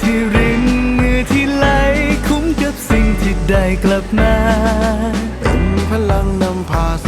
ที่รินมือที่ไหลคุ้มกับสิ่งที่ได้กลับมา เป็นพลังนำพาส